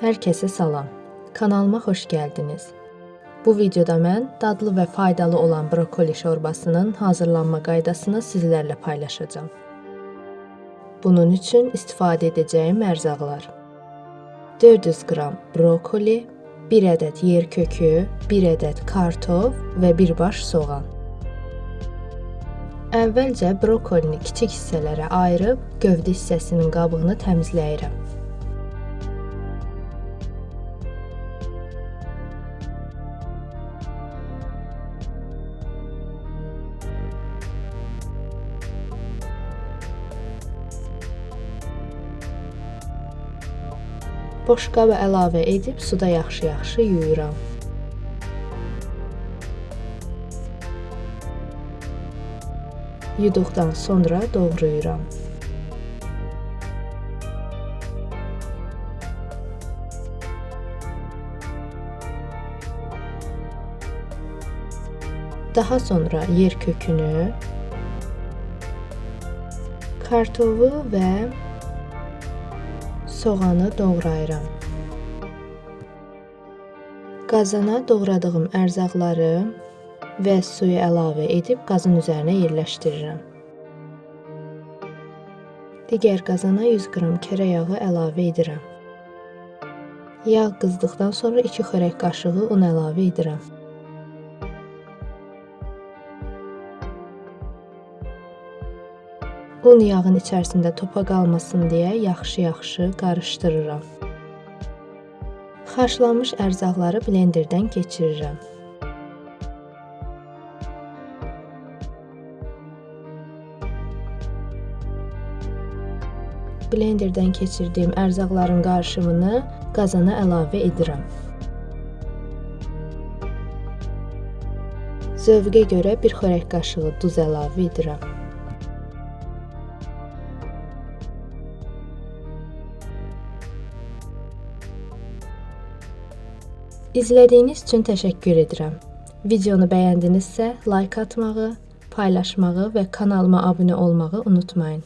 Herkese salam. Kanalıma hoş geldiniz. Bu videoda mən dadlı və faydalı olan brokoli şorbasının hazırlanma qaydasını sizlərlə paylaşacağam. Bunun üçün istifadə edəcəyim ərzaqlar: 400 qram brokoli, 1 ədəd yer kökü, 1 ədəd kartof və 1 baş soğan. Əvvəlcə brokolini kiçik hissələrə ayırıb gövdə hissəsinin qabığını təmizləyirəm. Boş qaba əlavə edib suda yaxşı-yaxşı yuyuram. Yuduqdan sonra doğrayıram. Daha sonra yer kökünü, kartofu və soğanı doğrayıram. Qazana doğradığım ərzaqları və suyu əlavə edib qazın üzərinə yerləşdirirəm. Digər qazana 100 qram kərə yağı əlavə edirəm. Yağ qızdıqdan sonra 2 xörək qaşığı un əlavə edirəm. Un yağın içərisində topa qalmasın deyə yaxşı-yaxşı qarışdırıram. Xaşlanmış ərzaqları blenderdən keçirirəm. Blenderdən keçirdiyim ərzaqların qarışımını qazana əlavə edirəm. Zövqə görə bir xörək qaşığı duz əlavə edirəm. İzlədiyiniz üçün təşəkkür edirəm. Videonu bəyəndinizsə like atmağı, paylaşmağı və kanalıma abunə olmağı unutmayın.